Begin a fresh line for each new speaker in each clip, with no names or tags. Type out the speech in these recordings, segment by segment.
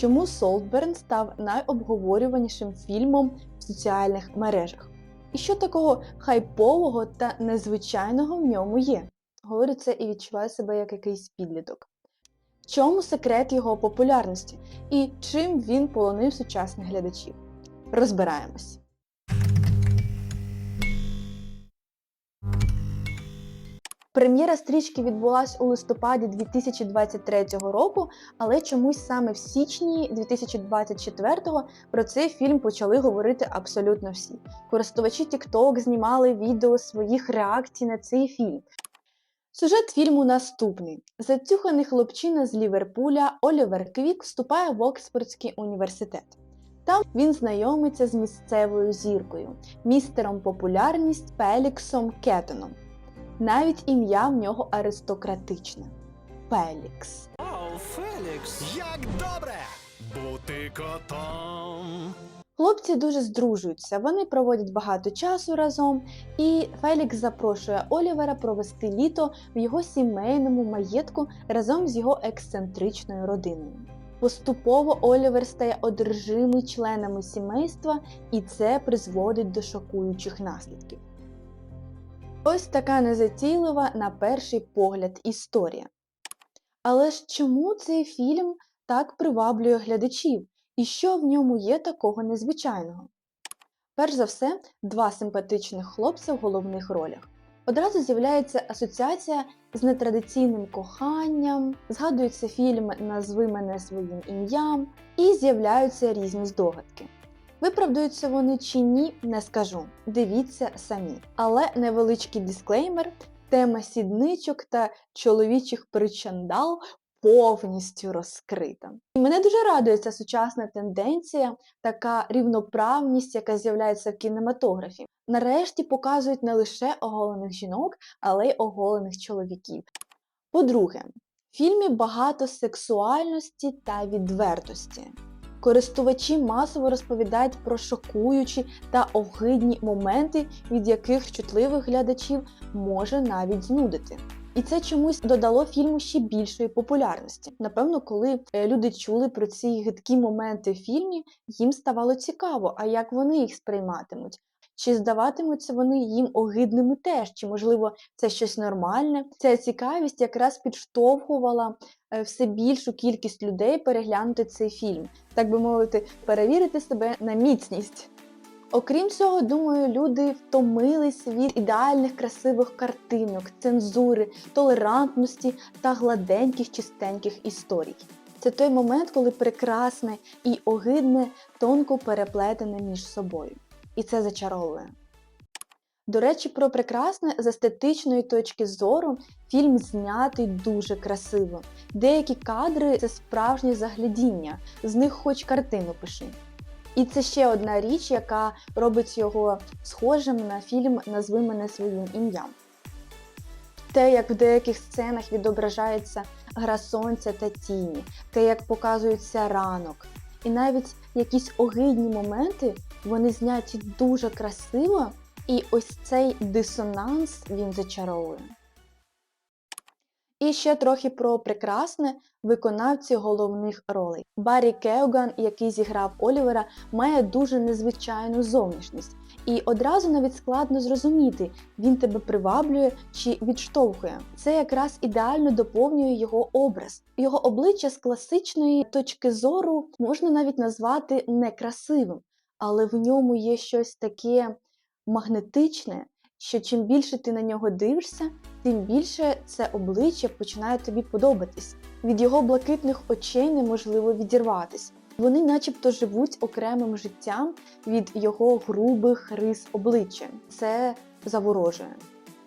Чому Солтберн став найобговорюванішим фільмом в соціальних мережах? І що такого хайпового та незвичайного в ньому є? Говорю це і відчуваю себе як якийсь підліток. В чому секрет його популярності і чим він полонив сучасних глядачів? Розбираємось. Прем'єра стрічки відбулась у листопаді 2023 року, але чомусь саме в січні 2024-го про цей фільм почали говорити абсолютно всі. Користувачі TikTok знімали відео своїх реакцій на цей фільм. Сюжет фільму наступний: зацюханий хлопчина з Ліверпуля Олівер Квік вступає в Оксфордський університет. Там він знайомиться з місцевою зіркою, містером популярність Пеліксом Кетоном. Навіть ім'я в нього аристократичне Пелікс.
О, Фелікс! Як добре бути котом!
Хлопці дуже здружуються, вони проводять багато часу разом, і Фелікс запрошує Олівера провести літо в його сімейному маєтку разом з його ексцентричною родиною. Поступово Олівер стає одержимий членами сімейства, і це призводить до шокуючих наслідків. Ось така незатійлива на перший погляд історія. Але ж чому цей фільм так приваблює глядачів? І що в ньому є такого незвичайного? Перш за все, два симпатичних хлопця в головних ролях. Одразу з'являється асоціація з нетрадиційним коханням, згадується фільм Назви мене своїм ім'ям, і з'являються різні здогадки. Виправдаються вони чи ні, не скажу. Дивіться самі. Але невеличкий дисклеймер: тема сідничок та чоловічих причандал повністю розкрита. І мене дуже радує ця сучасна тенденція, така рівноправність, яка з'являється в кінематографі. Нарешті показують не лише оголених жінок, але й оголених чоловіків. По-друге, в фільмі багато сексуальності та відвертості. Користувачі масово розповідають про шокуючі та огидні моменти, від яких чутливих глядачів може навіть знудити. І це чомусь додало фільму ще більшої популярності. Напевно, коли е, люди чули про ці гидкі моменти в фільмі, їм ставало цікаво, а як вони їх сприйматимуть. Чи здаватимуться вони їм огидними теж, чи, можливо, це щось нормальне? Ця цікавість якраз підштовхувала е, все більшу кількість людей переглянути цей фільм, так би мовити, перевірити себе на міцність. Окрім цього, думаю, люди втомились від ідеальних красивих картинок, цензури, толерантності та гладеньких чистеньких історій. Це той момент, коли прекрасне і огидне тонко переплетене між собою. І це зачаровує. До речі, про прекрасне з естетичної точки зору фільм знятий дуже красиво. Деякі кадри це справжнє заглядіння, з них хоч картину пиши. І це ще одна річ, яка робить його схожим на фільм Назви мене своїм ім'ям. Те, як в деяких сценах відображається гра сонця та тіні, те, як показується ранок, і навіть якісь огидні моменти вони зняті дуже красиво, і ось цей дисонанс він зачаровує. І ще трохи про прекрасне виконавці головних ролей. Баррі Кеоган, який зіграв Олівера, має дуже незвичайну зовнішність. І одразу навіть складно зрозуміти, він тебе приваблює чи відштовхує. Це якраз ідеально доповнює його образ. Його обличчя з класичної точки зору можна навіть назвати некрасивим, але в ньому є щось таке магнетичне, що чим більше ти на нього дивишся, тим більше це обличчя починає тобі подобатись. Від його блакитних очей неможливо відірватись. Вони начебто живуть окремим життям від його грубих рис обличчя. Це заворожує.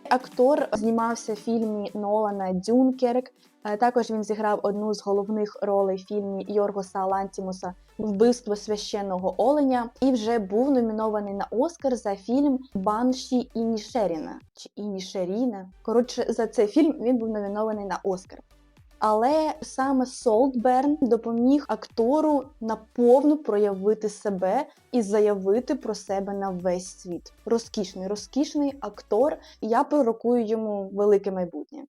Актор знімався в фільмі Нолана Дюнкерк. Е, Також він зіграв одну з головних ролей в фільмі Йоргоса Лантімуса Вбивство священного оленя і вже був номінований на Оскар за фільм Банші Інішеріна чи Інішеріна. Коротше, за цей фільм він був номінований на Оскар. Але саме Солтберн допоміг актору наповну проявити себе і заявити про себе на весь світ. Розкішний, розкішний актор. Я пророкую йому велике майбутнє.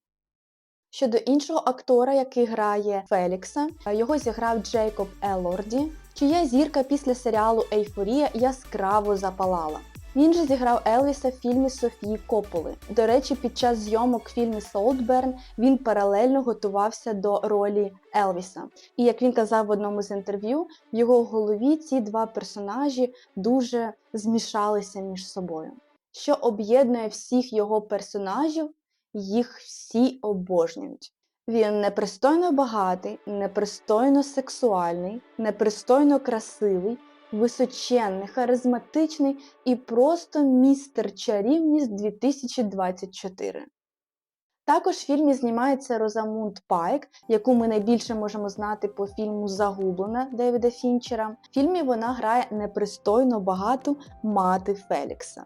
Щодо іншого актора, який грає Фелікса, його зіграв Джейкоб Елорді, чия зірка після серіалу Ейфорія яскраво запалала. Він же зіграв Елвіса в фільмі Софії Кополи. До речі, під час зйомок в фільмі Солтберн він паралельно готувався до ролі Елвіса. І як він казав в одному з інтерв'ю, в його голові ці два персонажі дуже змішалися між собою. Що об'єднує всіх його персонажів, їх всі обожнюють. Він непристойно багатий, непристойно сексуальний, непристойно красивий, височенний, харизматичний і просто містер чарівність 2024. Також в фільмі знімається Розамунд Пайк, яку ми найбільше можемо знати по фільму Загублена Девіда Фінчера. В фільмі вона грає непристойно багату мати Фелікса.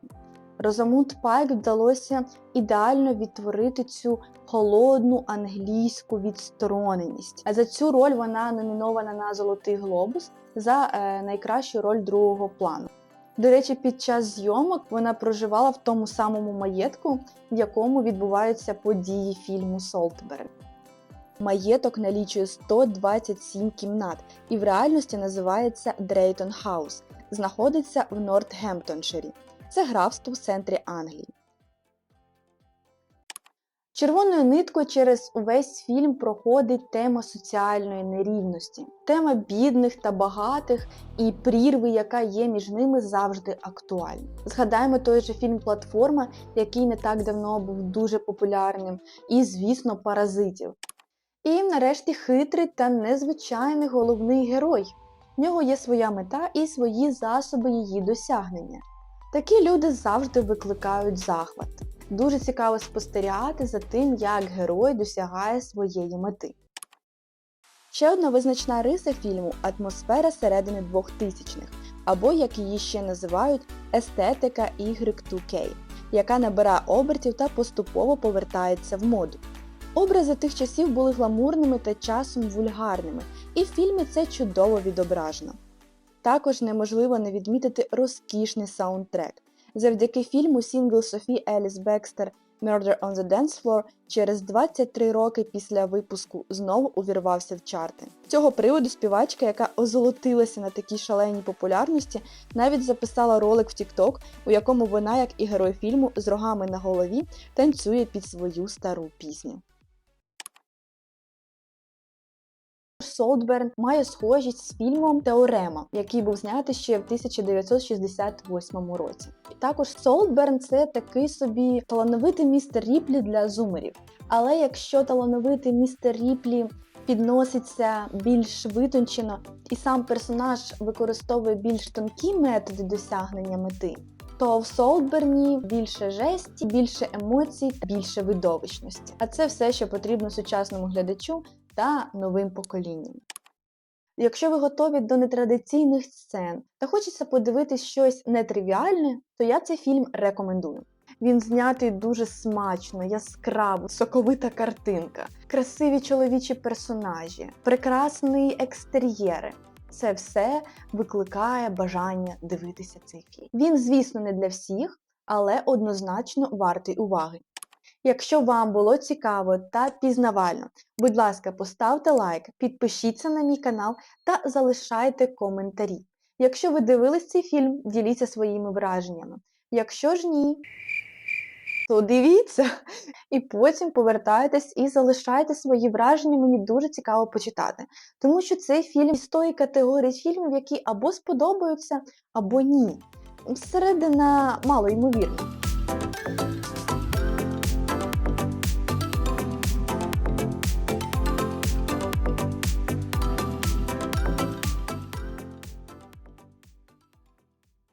Розамунд Пайк вдалося ідеально відтворити цю холодну англійську відстороненість. А за цю роль вона номінована на Золотий Глобус за е, найкращу роль другого плану. До речі, під час зйомок вона проживала в тому самому маєтку, в якому відбуваються події фільму Солтберн. Маєток налічує 127 кімнат і в реальності називається Дрейтон Хаус. Знаходиться в Нортгемптонширі. Це графство в центрі Англії. Червоною ниткою через увесь фільм проходить тема соціальної нерівності, тема бідних та багатих і прірви, яка є між ними завжди актуальна. Згадаємо той же фільм Платформа, який не так давно був дуже популярним, і, звісно, паразитів. І нарешті хитрий та незвичайний головний герой. В нього є своя мета і свої засоби її досягнення. Такі люди завжди викликають захват. Дуже цікаво спостерігати за тим, як герой досягає своєї мети. Ще одна визначна риса фільму атмосфера середини 2000-х, або як її ще називають естетика Y2K, яка набирає обертів та поступово повертається в моду. Образи тих часів були гламурними та часом вульгарними, і в фільмі це чудово відображено. Також неможливо не відмітити розкішний саундтрек. Завдяки фільму сінгл Софі Еліс Бекстер Murder on the Dance Floor через 23 роки після випуску знову увірвався в чарти. Цього приводу співачка, яка озолотилася на такій шаленій популярності, навіть записала ролик в TikTok, у якому вона, як і герой фільму, з рогами на голові танцює під свою стару пісню. Солтберн має схожість з фільмом Теорема, який був знятий ще в 1968 році. Також Солтберн це такий собі талановитий містер Ріплі для зумерів. Але якщо талановитий містер Ріплі підноситься більш витончено, і сам персонаж використовує більш тонкі методи досягнення мети, то в Солтберні більше жесті, більше емоцій, більше видовищності. А це все, що потрібно сучасному глядачу та новим поколінням. Якщо ви готові до нетрадиційних сцен та хочеться подивитись щось нетривіальне, то я цей фільм рекомендую. Він знятий дуже смачно, яскраво, соковита картинка, красиві чоловічі персонажі, прекрасний екстер'єри. Це все викликає бажання дивитися цей фільм. Він, звісно, не для всіх, але однозначно вартий уваги. Якщо вам було цікаво та пізнавально, будь ласка, поставте лайк, підпишіться на мій канал та залишайте коментарі. Якщо ви дивились цей фільм, діліться своїми враженнями. Якщо ж ні, то дивіться і потім повертайтесь і залишайте свої враження. Мені дуже цікаво почитати. Тому що цей фільм з тої категорії фільмів, які або сподобаються, або ні. Середина мало ймовірна.